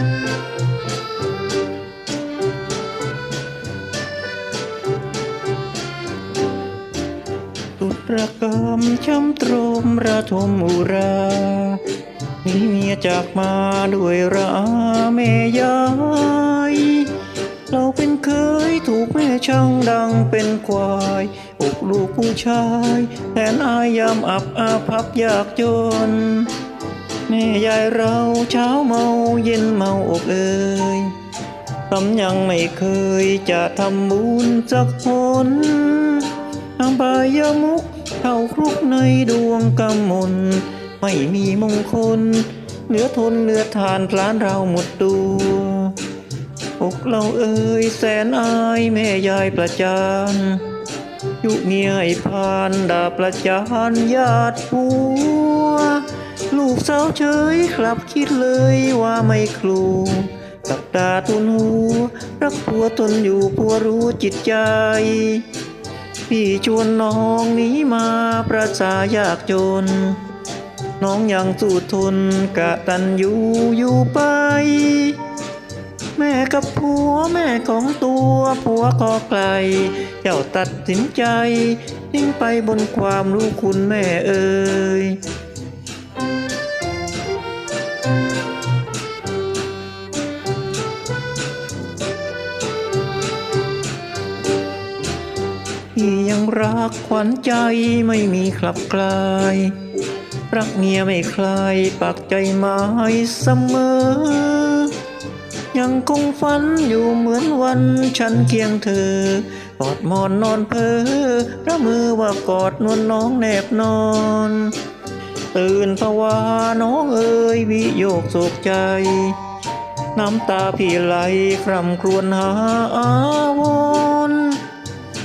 ตุรกรรมช้ำตรมระทมอุรามีเมียจากมาด้วยราแม่ยายเราเป็นเคยถูกแม่ช่างดังเป็นควายอกลูกผู้ชายแทนอายยามอับอาพับยากจน แม่ยายเราเช้าเมาเย็นเมาอกเอ่ยทำยังไม่เคยจะทำบุญสักผลทาบายมุกเข้าคลุกในดวงกำมลไม่มีมงคลเหลือทนเหลือทานพลานเราหมดตัวอกเราเอ่ยแสนอายแม่ยายประจานยุเมียไอ้พานดาประจานญาติผัว ลูกสาวเฉยครับคิดเลยว่าไม่ครูกับตาทุนหัวรักผัวทนอยู่ผัวรู้จิตใจ พี่ชวนน้องหนี้มาประสายากจน น้องยังสู้ทนกะตันอยู่อยู่ไป แม่กับผัวแม่ของตัวผัวก็ไกล เจ้าตัดสินใจทิ้งไปบนความรู้คุณแม่เอ่ย รักขวัญใจไม่มีคลับคลาย รักเมียไม่คลายปักใจหมายเสมอ ยังคงฝันอยู่เหมือนวันฉันเคียงเธอกอดมอนนอนเพอพระมือว่ากอดนวลน้องแนบนอน ตื่นภาวาน้องเอ๋ยวิโยกโศกใจ น้ำตาพี่ไหลคร่ำครวญหาอาวร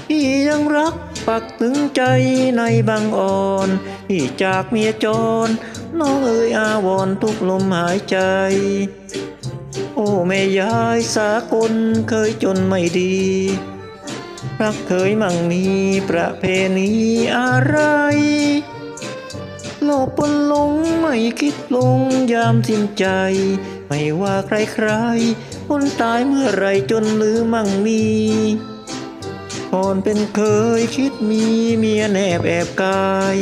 พี่ยังรัก ปักถึงใจในบางอ่อนพี่จากเมียจร น้องเอ๋ยอาวรทุกลมหายใจ โอ้แม่ยายสากลเคยจนไม่ดีรักเคยมั่งมีประเพณีอะไรโลภปนหลงไม่คิดลงยามสิ้นใจ ไม่ว่าใครใครๆคนตายเมื่อไรจนหรือมั่งมี อนเป็นเคยคิดมีเมียแนบแอบกาย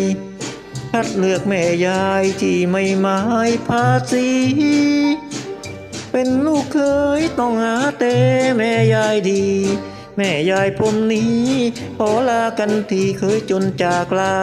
คัดเลือกแม่ยายที่ไม่หมายภาษีเป็นลูกเคยต้องหาแต่แม่ยายดี แม่ยายผมนี้ขอลากันที่เคยจนจากลา